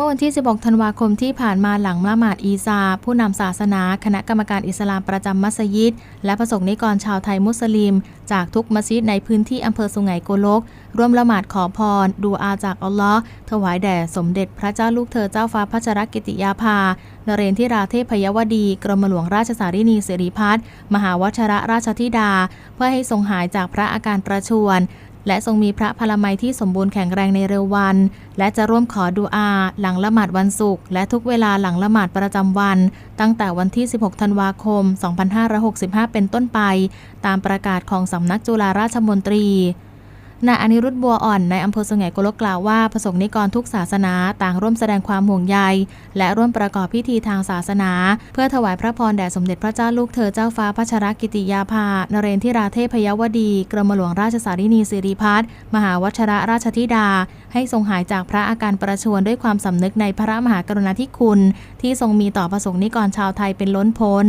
มื่อวันที่ 16 ธันวาคมที่ผ่านมาหลังละหมาดอีซา ผู้นำศาสนา คณะกรรมการอิสลามประจำมัสยิด และประสงค์นิกรชาวไทยมุสลิม จากทุกมัสยิดในพื้นที่อำเภอสุไหงโกลก ร่วมละหมาดขอพร ดูอาจากอัลลอฮ์ถวายแด่สมเด็จพระเจ้าลูกเธอเจ้าฟ้าพัชรกิติยาภานเรนทิราเทพยวดี กรมหลวงราชสารินีสิริพัฒน์มหาวชระราชธิดา เพื่อให้ทรงหายจากพระอาการประชวร และทรงมีพระพลามัยที่สมบูรณ์แข็งแรงในเร็ววัน และจะร่วมขอดูอาหลังละหมาดวันศุกร์และทุกเวลาหลังละหมาดประจำวัน ตั้งแต่วันที่ 16 ธันวาคม 2565 เป็นต้นไป ตามประกาศของสำนักจุฬาราชมนตรี นายอนิรุทธบัวอ่อนในอำเภอสุไหงโกลกกล่าวว่าประสงค์นิกรทุกศาสนาต่างร่วมแสดงความห่วงใย และร่วมประกอบพิธีทางศาสนา เพื่อถวายพระพรแด่สมเด็จพระเจ้าลูกเธอเจ้าฟ้าพัชรกิติยาภานเรนทิราเทพยวดี กรมหลวงราชสารินีสิริพัฒน์มหาวชระราชธิดา ให้ทรงหายจากพระอาการประชวรด้วยความสำนึกในพระมหากรุณาธิคุณ ที่ทรงมีต่อประสงค์นิกรชาวไทยเป็นล้นพ้น